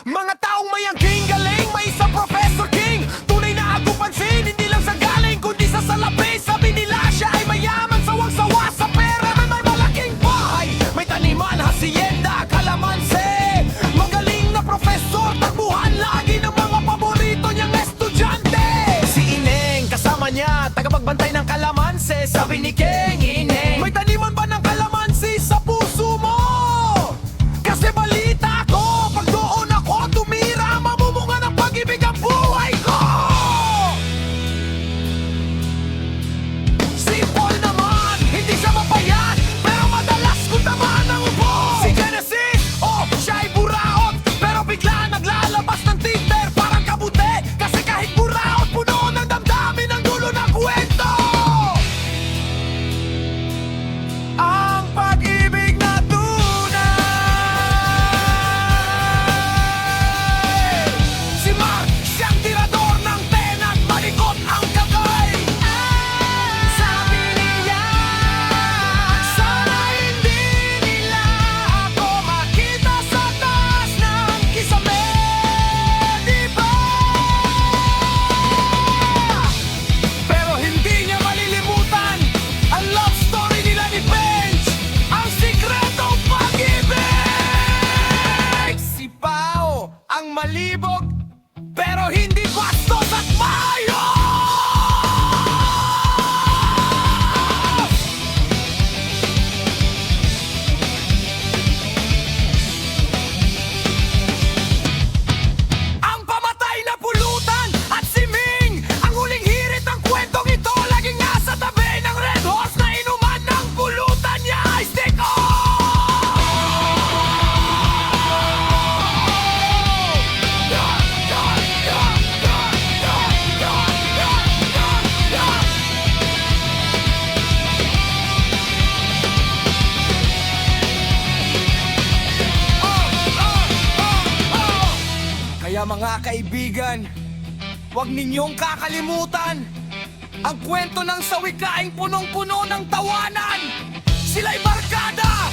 Mga taong may angking galing May isang Professor King. Tunay na agupansin Hindi lang sa galing Kundi sa salapi. Sabi nila siya ay mayaman Sawang-sawa sa pera. May may malaking bahay May taniman, hacienda, kalamansi. Magaling na professor Takbuhan lagi ng mga paborito niyang estudyante. Si Ineng, kasama niya Tagapagbantay ng kalamansi. Sabi ni King, malibog Pero hindi Kaya mga kaibigan, huwag ninyong kakalimutan ang kwento ng sawikaing punong-puno ng tawanan. Sila'y barkada,